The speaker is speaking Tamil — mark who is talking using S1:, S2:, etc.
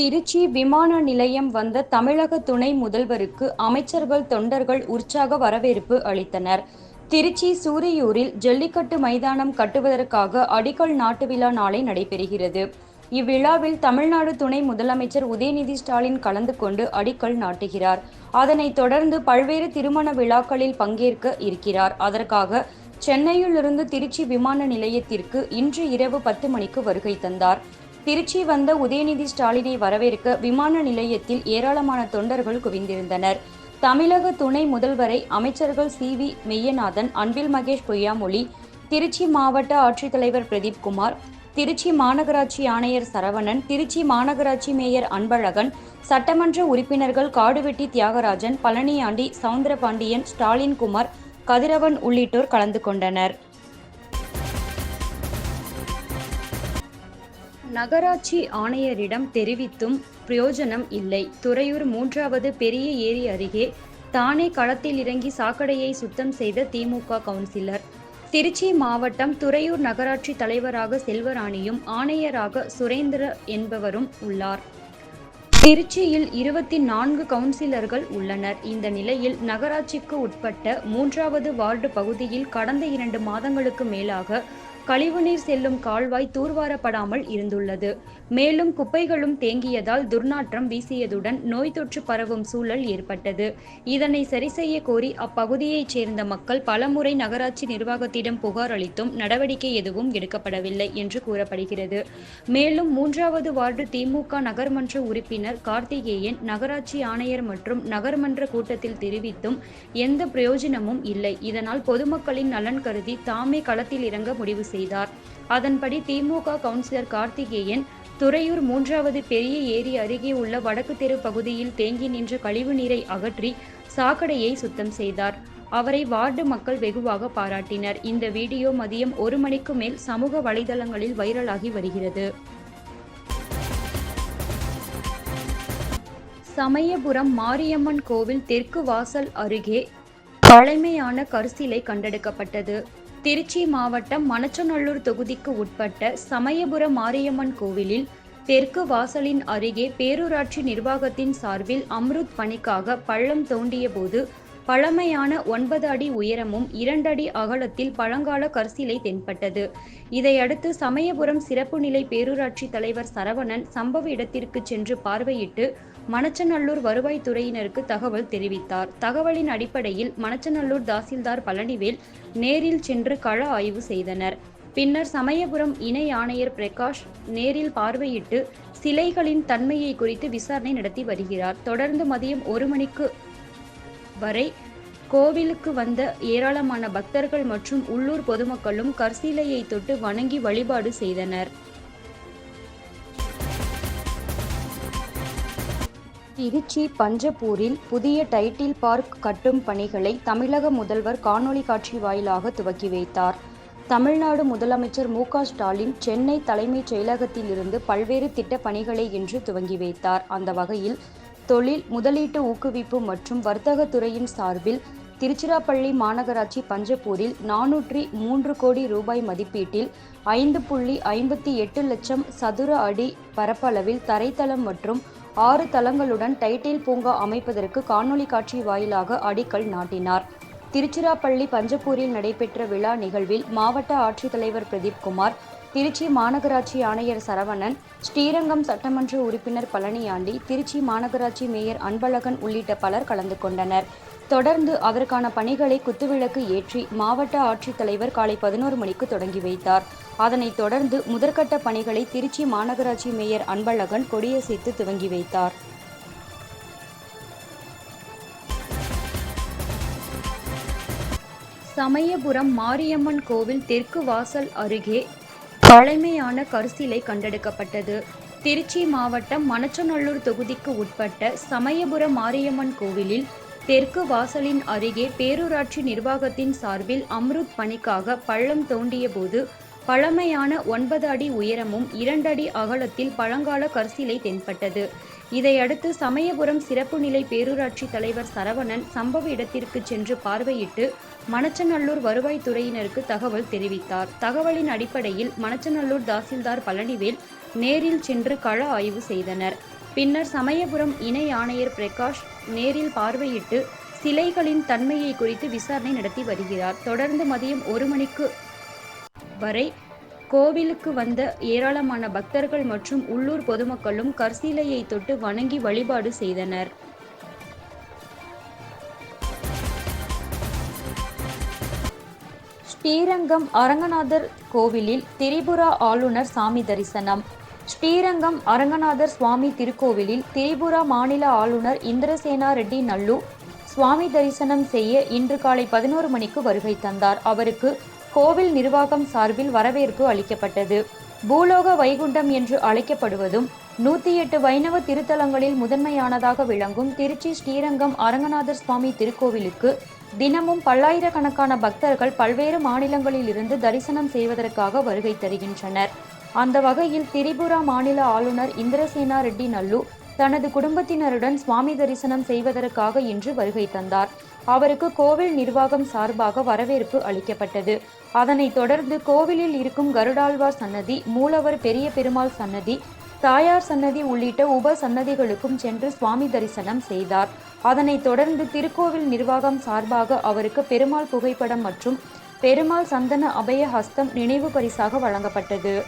S1: திருச்சி விமான நிலையம் வந்த தமிழக துணை முதல்வருக்கு அமைச்சர்கள் தொண்டர்கள் உற்சாக வரவேற்பு அளித்தனர். திருச்சி சூரியூரில் ஜல்லிக்கட்டு மைதானம் கட்டுவதற்காக அடிக்கல் நாட்டு விழா நாளை நடைபெறுகிறது. இவ்விழாவில் தமிழ்நாடு துணை முதலமைச்சர் உதயநிதி ஸ்டாலின் கலந்து கொண்டு அடிக்கல் நாட்டுகிறார். அதனைத் தொடர்ந்து பல்வேறு திருமண விழாக்களில் பங்கேற்க இருக்கிறார். அதற்காக சென்னையிலிருந்து திருச்சி விமான நிலையத்திற்கு இன்று இரவு பத்து மணிக்கு வருகை தந்தார். திருச்சி வந்த உதயநிதி ஸ்டாலினை வரவேற்க விமான நிலையத்தில் ஏராளமான தொண்டர்கள் குவிந்திருந்தனர். தமிழக துணை முதல்வரை அமைச்சர்கள் சி வி மெய்யநாதன் அன்பில் மகேஷ் பொய்யாமொழி திருச்சி மாவட்ட ஆட்சித்தலைவர் பிரதீப் குமார் திருச்சி மாநகராட்சி ஆணையர் சரவணன் திருச்சி மாநகராட்சி மேயர் அன்பழகன் சட்டமன்ற உறுப்பினர்கள் காடுவெட்டி தியாகராஜன் பழனியாண்டி சவுந்தரபாண்டியன் ஸ்டாலின் குமார் கதிரவன் உள்ளிட்டோர் கலந்து கொண்டனர். நகராட்சி ஆணையரிடம் தெரிவித்தும் பிரயோஜனம் இல்லை. துறையூர் மூன்றாவது பெரிய ஏரி அருகே தானே களத்தில் இறங்கி சாக்கடையை சுத்தம் செய்த திமுக கவுன்சிலர். திருச்சி மாவட்டம் துறையூர் நகராட்சி தலைவராக செல்வராணியும் ஆணையராக சுரேந்திர என்பவரும் உள்ளார். திருச்சியில் இருபத்தி நான்கு கவுன்சிலர்கள் உள்ளனர். இந்த நிலையில் நகராட்சிக்கு உட்பட்ட மூன்றாவது வார்டு பகுதியில் கடந்த இரண்டு மாதங்களுக்கு மேலாக கழிவுநீர் செல்லும் கால்வாய் தூர்வாரப்படாமல் இருந்துள்ளது. மேலும் குப்பைகளும் தேங்கியதால் துர்நாற்றம் வீசியதுடன் நோய் தொற்று பரவும் சூழல் ஏற்பட்டது. இதனை சரி செய்ய கோரி அப்பகுதியைச் சேர்ந்த மக்கள் பலமுறை நகராட்சி நிர்வாகத்திடம் புகார் அளித்தும் நடவடிக்கை எதுவும் எடுக்கப்படவில்லை என்று கூறப்படுகிறது. மேலும் மூன்றாவது வார்டு திமுக நகர்மன்ற உறுப்பினர் கார்த்திகேயன் நகராட்சி ஆணையர் மற்றும் நகர்மன்ற கூட்டத்தில் தெரிவித்தும் எந்த பிரயோஜனமும் இல்லை. இதனால் பொதுமக்களின் நலன் கருதி தாமே களத்தில் இறங்க முடிவு செய்தார் செய்தார். அதன்படி திமுக கவுன்சிலர் கார்த்திகேயன் துறையூர் மூன்றாவது பெரிய ஏரி அருகே உள்ள வடக்கு தெரு பகுதியில் தேங்கி நின்ற கழிவு நீரை அகற்றி சாக்கடையை சுத்தம் செய்தார். அவரை வார்டு மக்கள் வெகுவாக பாராட்டினர். இந்த வீடியோ மதியம் ஒரு மணிக்கு மேல் சமூக வலைதளங்களில் வைரலாகி வருகிறது. சமயபுரம் மாரியம்மன் கோவில் தெற்கு வாசல் அருகே பழமையான கருசிலை கண்டெடுக்கப்பட்டது. திருச்சி மாவட்டம் மணச்சநல்லூர் தொகுதிக்கு உட்பட்ட சமயபுரம் மாரியம்மன் கோவிலில் தெற்கு வாசலின் அருகே பேரூராட்சி நிர்வாகத்தின் சார்பில் அம்ருத் பணிக்காக பள்ளம் தோண்டிய போது பழமையான ஒன்பது அடி உயரமும் இரண்டு அடி அகலத்தில் பழங்கால கற்சிலை தென்பட்டது. இதையடுத்து சமயபுரம் சிறப்பு நிலை பேரூராட்சி தலைவர் சரவணன் சம்பவ இடத்திற்கு சென்று பார்வையிட்டு மணச்சநல்லூர் வருவாய்த்துறையினருக்கு தகவல் தெரிவித்தார். தகவலின் அடிப்படையில் மணச்சநல்லூர் தாசில்தார் பழனிவேல் நேரில் சென்று கள ஆய்வு செய்தனர். பின்னர் சமயபுரம் இணை ஆணையர் பிரகாஷ் நேரில் பார்வையிட்டு சிலைகளின் தன்மையை குறித்து விசாரணை நடத்தி வருகிறார். தொடர்ந்து மதியம் ஒரு மணிக்கு வரை கோவிலுக்கு வந்த ஏராளமான பக்தர்கள் மற்றும் உள்ளூர் பொதுமக்களும் கற்சிலையை தொட்டு வணங்கி வழிபாடு செய்தனர். திருச்சி பஞ்சப்பூரில் புதிய டைட்டில் பார்க் கட்டும் பணிகளை தமிழக முதல்வர் காணொலி காட்சி வாயிலாக துவக்கி வைத்தார். தமிழ்நாடு முதலமைச்சர் மு ஸ்டாலின் சென்னை தலைமைச் செயலகத்திலிருந்து பல்வேறு திட்டப் பணிகளை இன்று துவங்கி வைத்தார். அந்த வகையில் தொழில் முதலீட்டு ஊக்குவிப்பு மற்றும் வர்த்தகத்துறையின் சார்பில் திருச்சிராப்பள்ளி மாநகராட்சி பஞ்சப்பூரில் நானூற்றி மூன்று கோடி ரூபாய் மதிப்பீட்டில் ஐந்து புள்ளி ஐம்பத்தி எட்டு லட்சம் சதுர அடி பரப்பளவில் தரைத்தளம் மற்றும் ஆறு தளங்களுடன் டைட்டில் பூங்கா அமைப்பதற்கு காணொலி காட்சி வாயிலாக அடிக்கல் நாட்டினார். திருச்சிராப்பள்ளி பஞ்சப்பூரில் நடைபெற்ற விழா நிகழ்வில் மாவட்ட ஆட்சித்தலைவர் பிரதீப் குமார் திருச்சி மாநகராட்சி ஆணையர் சரவணன் ஸ்ரீரங்கம் சட்டமன்ற உறுப்பினர் பழனியாண்டி திருச்சி மாநகராட்சி மேயர் அன்பழகன் உள்ளிட்ட பலர் கலந்து கொண்டனர். தொடர்ந்து அதற்கான பணிகளை குத்துவிளக்கு ஏற்றி மாவட்ட ஆட்சித்தலைவர் காலை பதினோரு மணிக்கு தொடங்கி வைத்தார். அதனைத் தொடர்ந்து முதற்கட்ட பணிகளை திருச்சி மாநகராட்சி மேயர் அன்பழகன் கொடியசைத்து துவங்கி வைத்தார். சமயபுரம் மாரியம்மன் கோவில் தெற்கு வாசல் அருகே பழமையான கருசிலை கண்டெடுக்கப்பட்டது. திருச்சி மாவட்டம் மணச்சநல்லூர் தொகுதிக்கு உட்பட்ட சமயபுரம் மாரியம்மன் கோவிலில் தெற்கு வாசலின் அருகே பேரூராட்சி நிர்வாகத்தின் சார்பில் அம்ருத் பணிக்காக பள்ளம் தோண்டிய போது பழமையான ஒன்பது அடி உயரமும் இரண்டு அடி அகலத்தில் பழங்கால கற்சிலை தென்பட்டது. இதையடுத்து சமயபுரம் சிறப்பு நிலை பேரூராட்சி தலைவர் சரவணன் சம்பவ இடத்திற்கு சென்று பார்வையிட்டு மணச்சநல்லூர் வருவாய்த்துறையினருக்கு தகவல் தெரிவித்தார். தகவலின் அடிப்படையில் மணச்சநல்லூர் தாசில்தார் பழனிவேல் நேரில் சென்று கள ஆய்வு செய்தனர். பின்னர் சமயபுரம் இணை ஆணையர் பிரகாஷ் நேரில் பார்வையிட்டு சிலைகளின் தன்மையை குறித்து விசாரணை நடத்தி வருகிறார். தொடர்ந்து மதியம் ஒரு மணிக்கு வரை கோவிலுக்கு வந்த ஏராளமான பக்தர்கள் மற்றும் உள்ளூர் பொதுமக்களும் கற்சிலையை தொட்டு வணங்கி வழிபாடு செய்தனர். ஸ்ரீரங்கம் அரங்கநாதர் கோவிலில் திரிபுரா ஆளுநர் சாமி தரிசனம். ஸ்ரீரங்கம் அரங்கநாதர் சுவாமி திருக்கோவிலில் திரிபுரா மாநில ஆளுநர் இந்திரசேனா ரெட்டி நல்லு சுவாமி தரிசனம் செய்ய இன்று காலை பதினோரு மணிக்கு வருகை தந்தார். அவருக்கு கோவில் நிர்வாகம் சார்பில் வரவேற்பு அளிக்கப்பட்டது. பூலோக வைகுண்டம் என்று அழைக்கப்படுவதும் நூத்தி எட்டு வைணவ திருத்தலங்களில் முதன்மையானதாக விளங்கும் திருச்சி ஸ்ரீரங்கம் அரங்கநாதர் சுவாமி திருக்கோவிலுக்கு தினமும் பல்லாயிரக்கணக்கான பக்தர்கள் பல்வேறு மாநிலங்களிலிருந்து தரிசனம் செய்வதற்காக வருகை தருகின்றனர். அந்த வகையில் திரிபுரா மாநில ஆளுநர் இந்திரசேனா ரெட்டி நல்லு தனது குடும்பத்தினருடன் சுவாமி தரிசனம் செய்வதற்காக இன்று வருகை தந்தார். அவருக்கு கோவில் நிர்வாகம் சார்பாக வரவேற்பு அளிக்கப்பட்டது. அதனைத் தொடர்ந்து கோவிலில் இருக்கும் கருடாழ்வார் சன்னதி மூலவர் பெரிய பெருமாள் சன்னதி தாயார் சன்னதி உள்ளிட்ட உப சன்னதிகளுக்கும் சென்று சுவாமி தரிசனம் செய்தார். அதனைத் தொடர்ந்து திருக்கோவில் நிர்வாகம் சார்பாக அவருக்கு பெருமாள் புகைப்படம் மற்றும் பெருமாள் சந்தன அபய ஹஸ்தம் நினைவு பரிசாக வழங்கப்பட்டது.